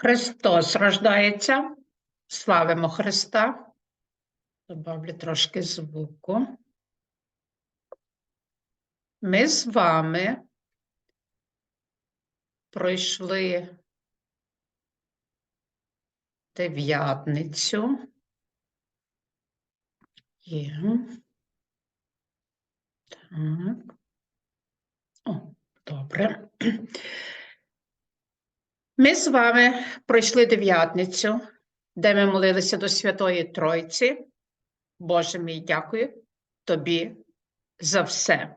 Христос рождається. Славимо Христа. Добавлю трошки звуку. Ми з вами пройшли дев'ятницю. Є. Так. О, добре. Ми з вами пройшли дев'ятницю, де ми молилися до Святої Тройці. Боже мій, дякую тобі за все.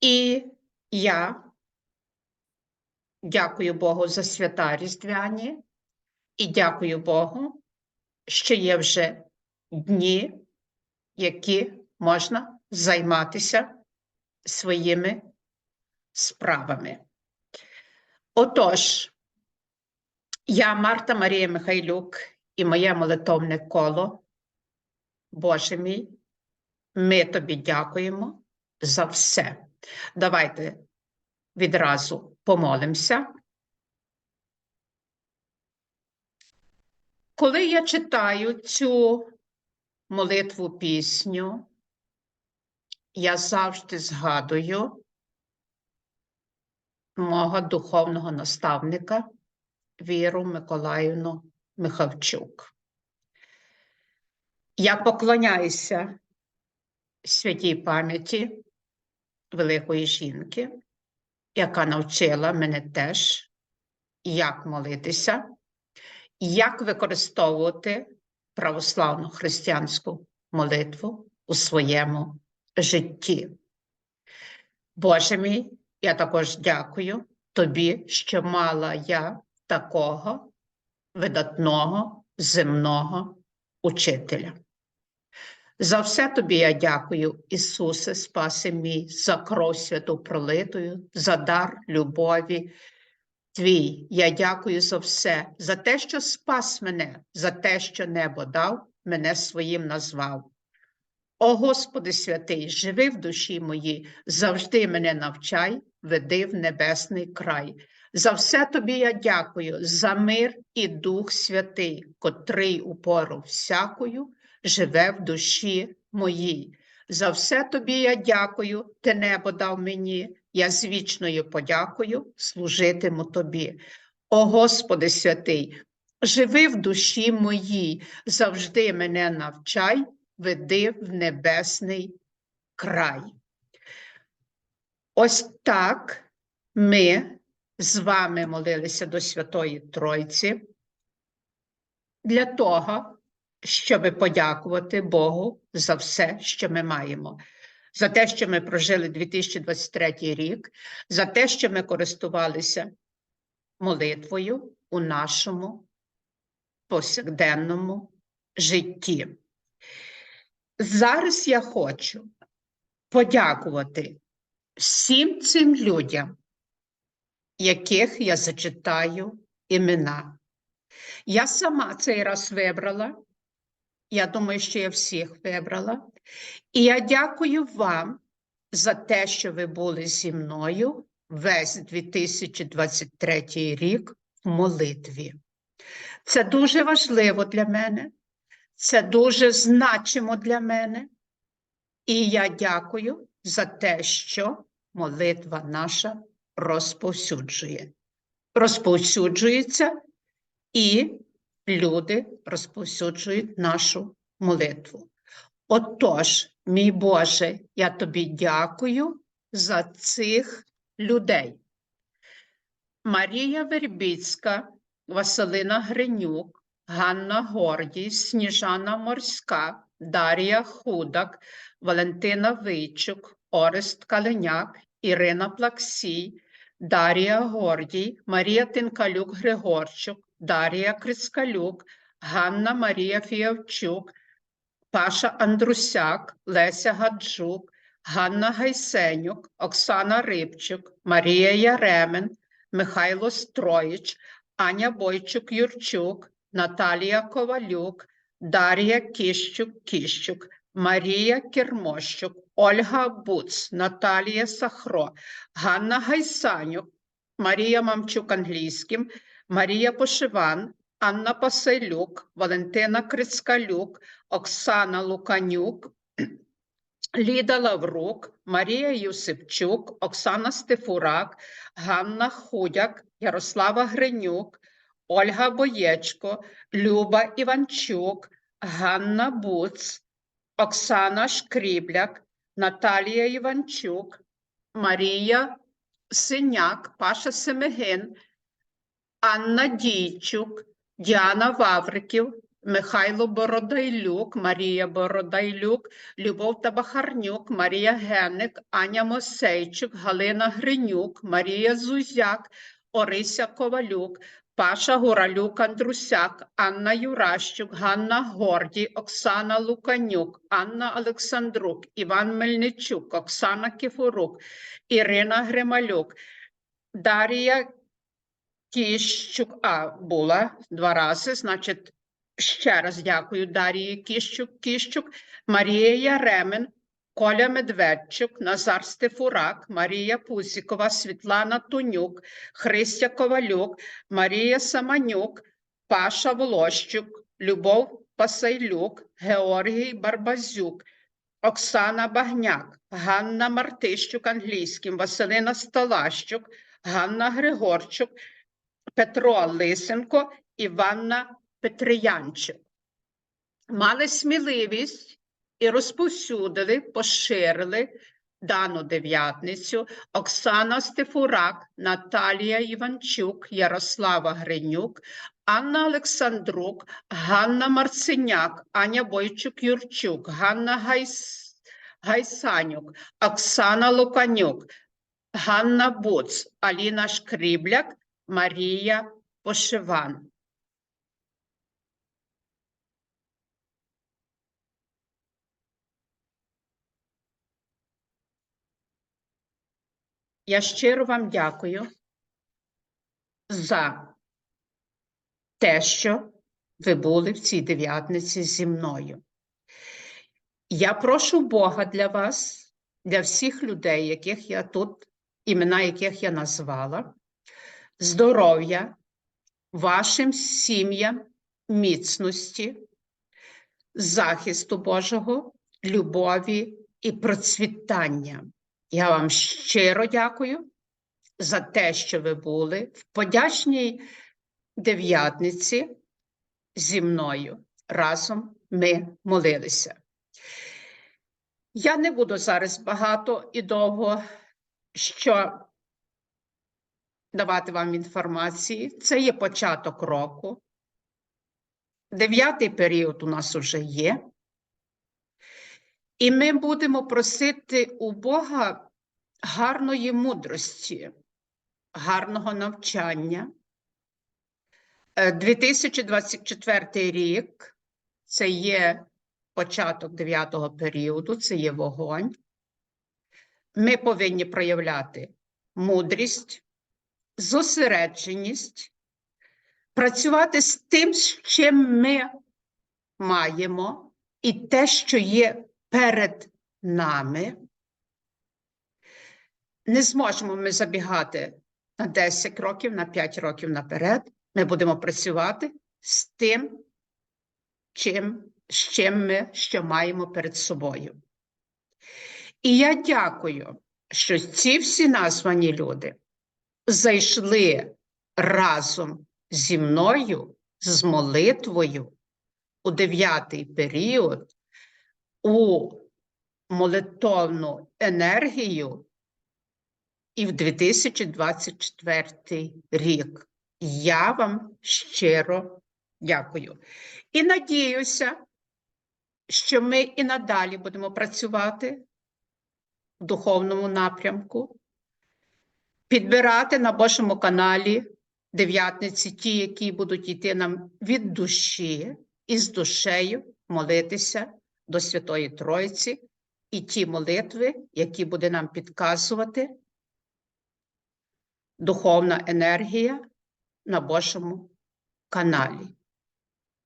І я дякую Богу за свята Різдвяні і дякую Богу, що є вже дні, які можна займатися своїми справами. Отож, я Марта Марія Михайлюк і моє молитовне коло. Боже мій, ми тобі дякуємо за все. Давайте відразу помолимося. Коли я читаю цю молитву пісню, я завжди згадую мого духовного наставника Віру Миколаївну Михавчук. Я поклоняюся святій пам'яті великої жінки, яка навчила мене теж, як молитися, як використовувати православну християнську молитву у своєму житті. Боже мій, я також дякую тобі, що мала я такого видатного земного учителя. За все тобі я дякую, Ісусе, спаси мій, за кров святу пролитою, за дар любові твій. Я дякую за все, за те, що спас мене, за те, що небо дав, мене своїм назвав. О Господи святий, живи в душі моїй, завжди мене навчай, веди в небесний край. За все тобі я дякую, за мир і Дух Святий, котрий у пору всякою живе в душі моїй. За все тобі я дякую, ти небо дав мені, я з вічною подякою служитиму тобі. О Господи святий, живи в душі моїй, завжди мене навчай, веди в небесний край. Ось так ми з вами молилися до Святої Тройці для того, щоб подякувати Богу за все, що ми маємо. За те, що ми прожили 2023 рік, за те, що ми користувалися молитвою у нашому повсякденному житті. Зараз я хочу подякувати всім цим людям, яких я зачитаю імена. Я сама цей раз вибрала. Я думаю, що я всіх вибрала. І я дякую вам за те, що ви були зі мною весь 2023 рік в молитві. Це дуже важливо для мене, це дуже значимо для мене. І я дякую за те, що молитва наша розповсюджує. Розповсюджується, і люди розповсюджують нашу молитву. Отож, мій Боже, я тобі дякую за цих людей. Марія Вербіцька, Василина Гринюк, Ганна Гордій, Сніжана Морська, Дар'я Худак, Валентина Вийчук, Орест Каленяк, Ірина Плаксій, Дар'я Гордій, Марія Тинкалюк Григорчук, Дар'я Крискалюк, Ганна Марія Фіявчук, Паша Андрусяк, Леся Гаджук, Ганна Гайсенюк, Оксана Рибчук, Марія Яремен, Михайло Строїч, Аня Бойчук Юрчук, Наталія Ковалюк, Дар'я Кіщук Кіщук, Марія Кермощук, Ольга Буц, Наталія Сахро, Ганна Гайсанюк, Марія Мамчук англійським, Марія Пошиван, Анна Пасайлюк, Валентина Крицкалюк, Оксана Луканюк, Ліда Лаврук, Марія Юсипчук, Оксана Стефурак, Ганна Худяк, Ярослава Гринюк, Ольга Боєчко, Люба Іванчук, Ганна Буц, Оксана Шкрібляк, Наталія Іванчук, Марія Синяк, Паша Семигин, Анна Дійчук, Діана Вавриків, Михайло Бородайлюк, Марія Бородайлюк, Любов Табахарнюк, Марія Генник, Аня Мосейчук, Галина Гринюк, Марія Зузяк, Орися Ковалюк, Паша Гуралюк, Андрусяк, Анна Юращук, Ганна Гордій, Оксана Луканюк, Анна Олександрук, Іван Мельничук, Оксана Кіфорук, Ірина Грималюк, Дарія Кіщук, а була два рази, значить, ще раз дякую Дарії Кіщук, Кіщук, Марія Яремен, Коля Медведчук, Назар Стефурак, Марія Пусікова, Світлана Тунюк, Христя Ковалюк, Марія Саманюк, Паша Волощук, Любов Пасайлюк, Георгій Барбазюк, Оксана Багняк, Ганна Мартищук англійським, Василина Сталащук, Ганна Григорчук, Петро Лисенко, Іванна Петриянчик. Мали сміливість і розповсюдили, поширили дану дев'ятницю Оксана Стефурак, Наталія Іванчук, Ярослава Гринюк, Анна Олександрук, Ганна Марциняк, Аня Бойчук-Юрчук, Ганна Гайс... Гайсанюк, Оксана Луканюк, Ганна Буц, Аліна Шкрібляк, Марія Пошиван. Я щиро вам дякую за те, що ви були в цій дев'ятниці зі мною. Я прошу Бога для вас, для всіх людей, яких я тут, імена яких я назвала, здоров'я, вашим сім'ям, міцності, захисту Божого, любові і процвітання. Я вам щиро дякую за те, що ви були в подячній дев'ятниці зі мною. Разом ми молилися. Я не буду зараз багато і довго що давати вам інформації. Це є початок року. Дев'ятий період у нас вже є. І ми будемо просити у Бога гарної мудрості, гарного навчання. Е, 2024 рік це є початок дев'ятого періоду, це є вогонь. Ми повинні проявляти мудрість, зосередженість, працювати з тим, з чим ми маємо, і те, що є перед нами. Не зможемо ми забігати на 10 років, на 5 років наперед. Ми будемо працювати з тим, чим, з чим ми що маємо перед собою. І я дякую, що ці всі названі люди зайшли разом зі мною з молитвою у дев'ятий період у молитовну енергію і в 2024 рік. Я вам щиро дякую. І надіюся, що ми і надалі будемо працювати в духовному напрямку, підбирати на вашому каналі дев'ятниці ті, які будуть йти нам від душі і з душею молитися до Святої Троїці, і ті молитви, які буде нам підказувати духовна енергія на Божому каналі.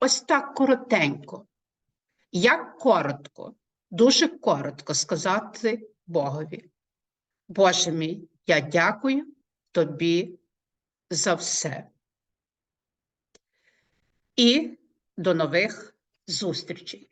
Ось так коротенько. Як коротко, дуже коротко сказати Богові. Боже мій, я дякую тобі за все. і до нових зустрічей.